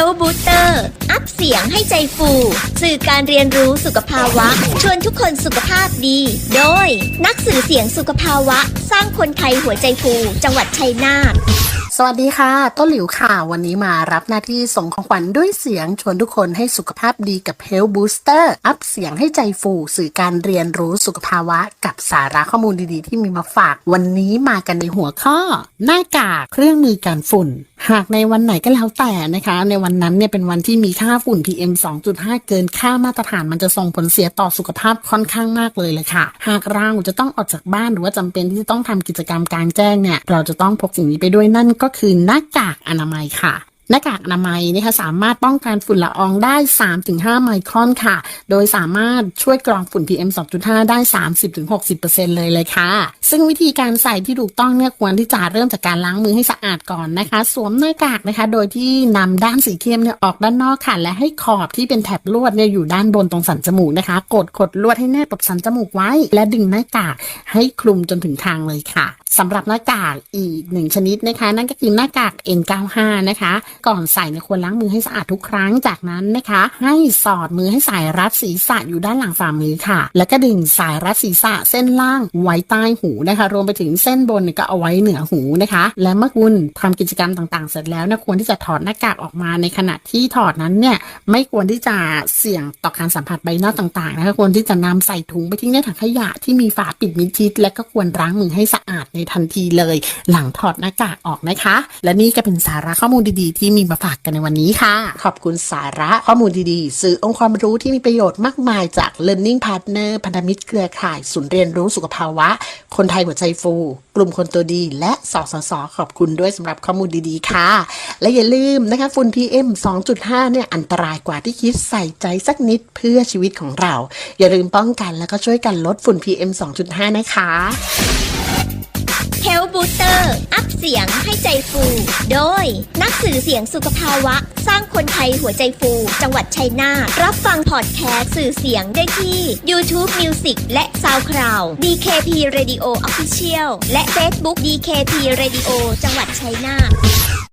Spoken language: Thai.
Health Booster อัพเสียงให้ใจฟู สื่อการเรียนรู้สุขภาวะ ชวนทุกคนสุขภาพดี โดย นักสื่อเสียงสุขภาวะ สร้างคนไทยหัวใจฟู จังหวัดชัยนาทสวัสดีค่ะ ต้นหลิวค่ะ วันนี้มารับหน้าที่ส่งของขวัญด้วยเสียง ชวนทุกคนให้สุขภาพดีกับ Health Booster อัพเสียงให้ใจฟู สื่อการเรียนรู้สุขภาวะ กับสาระข้อมูลดีๆ ที่มีมาฝาก วันนี้มากันในหัวข้อ หน้ากากเครื่องมือการฝุ่น หากในวันไหนก็แล้วแต่นะคะ ในวันนั้นเนี่ยเป็นวันที่มีค่าฝุ่น PM 2.5 เกินค่ามาตรฐานมันจะส่งผลเสียต่อสุขภาพค่อนข้างมากเลยเลยค่ะ หากเราจะต้องออกจากบ้านหรือว่าจำเป็นที่จะต้องทำกิจกรรมกลางแจ้งเนี่ย เราจะต้องพกสิ่งนี้ไปด้วยนั่นก็คือหน้ากากอนามัยค่ะ หน้ากากอนามัยนะคะสามารถป้องกันฝุ่นละอองได้ 3-5 ไมครอนค่ะ โดยสามารถช่วยกรองฝุ่น PM 2.5 ได้ 30-60%เลยเลยค่ะ ซึ่งวิธีการใส่ที่ถูกต้องเนี่ยควรที่จะเริ่มจากการล้างมือให้สะอาดก่อนนะคะ สวมหน้ากากนะคะ โดยที่นำด้านสีเข้มเนี่ยออกด้านนอกค่ะ และให้ขอบที่เป็นแถบลวดเนี่ยอยู่ด้านบนตรงสันจมูกนะคะ กดขดลวดให้แนบกับสันจมูกไว้ และดึงหน้ากากให้คลุมจนถึงคางเลยค่ะสำหรับหน้ากากอีกหนึ่งชนิดนะคะ นั่นก็คือหน้ากาก N95 นะคะ ก่อนใส่เนี่ยควรล้างมือให้สะอาดทุกครั้งจากนั้นนะคะ ให้สอดมือให้สายรัดศีรษะอยู่ด้านหลังฝ่ามือค่ะ แล้วก็ดึงสายรัดศีรษะเส้นล่างไว้ใต้หูนะคะ รวมไปถึงเส้นบนก็เอาไว้เหนือหูนะคะ และเมื่อคุณทำกิจกรรมต่างๆ เสร็จแล้วนะควรที่จะถอดหน้ากากออกมาในขณะที่ถอดนั้นเนี่ยไม่ควรที่จะเสี่ยงต่อการสัมผัสใบหน้าต่างๆนะคะควรที่จะนำใส่ถุงไปทิ้งในถังขยะที่มีฝาปิดมิดชิดและก็ควรล้างมือให้สะอาดในทันทีเลย หลังถอดหน้ากากออกนะคะ และนี่ก็เป็นสาระข้อมูลดีๆ ที่มีมาฝากกันในวันนี้ค่ะ ขอบคุณสาระข้อมูลดีๆ สื่อองค์ความรู้ที่มีประโยชน์มากมายจาก Learning Partner พันธมิตรเครือข่ายศูนย์เรียนรู้สุขภาวะ คนไทยหัวใจฟู กลุ่มคนตัวดี และสสสขอบคุณด้วยสำหรับข้อมูลดีๆ ค่ะ และอย่าลืมนะคะฝุ่น PM 2.5 เนี่ยอันตรายกว่าที่คิดใส่ใจสักนิดเพื่อชีวิตของเรา อย่าลืมป้องกันแล้วก็ช่วยกันลดฝุ่น PM 2.5 นะคะ Health Booster อัพเสียงให้ใจฟู โดย นักสื่อเสียงสุขภาวะ สร้างคนไทยหัวใจฟู จังหวัดชัยนาทรับฟังพอดแคสต์สื่อเสียงได้ที่ YouTube Music และ SoundCloud DKP Radio Official และ Facebook DKP Radio จังหวัดชัยนาท